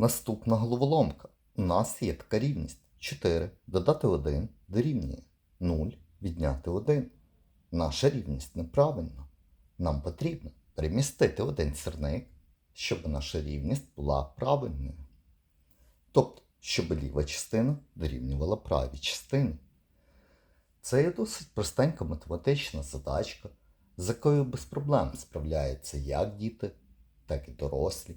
Наступна головоломка. У нас є така рівність. 4 додати 1 дорівнює 0 відняти 1. Наша рівність неправильна. Нам потрібно перемістити один сірник, щоб наша рівність була правильною. Тобто, щоб ліва частина дорівнювала правій частині. Це є досить простенька математична задачка, з якою без проблем справляються як діти, так і дорослі.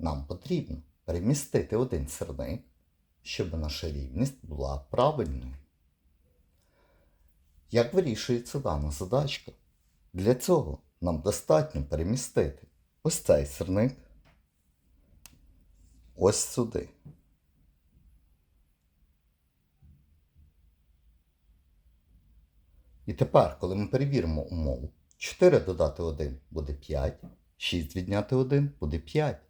Нам потрібно перемістити один сирник, щоб наша рівність була правильною. Як вирішується дана задачка? Для цього нам достатньо перемістити ось цей сирник ось сюди. І тепер, коли ми перевіримо умову, 4 додати 1 буде 5, 6 відняти 1 буде 5,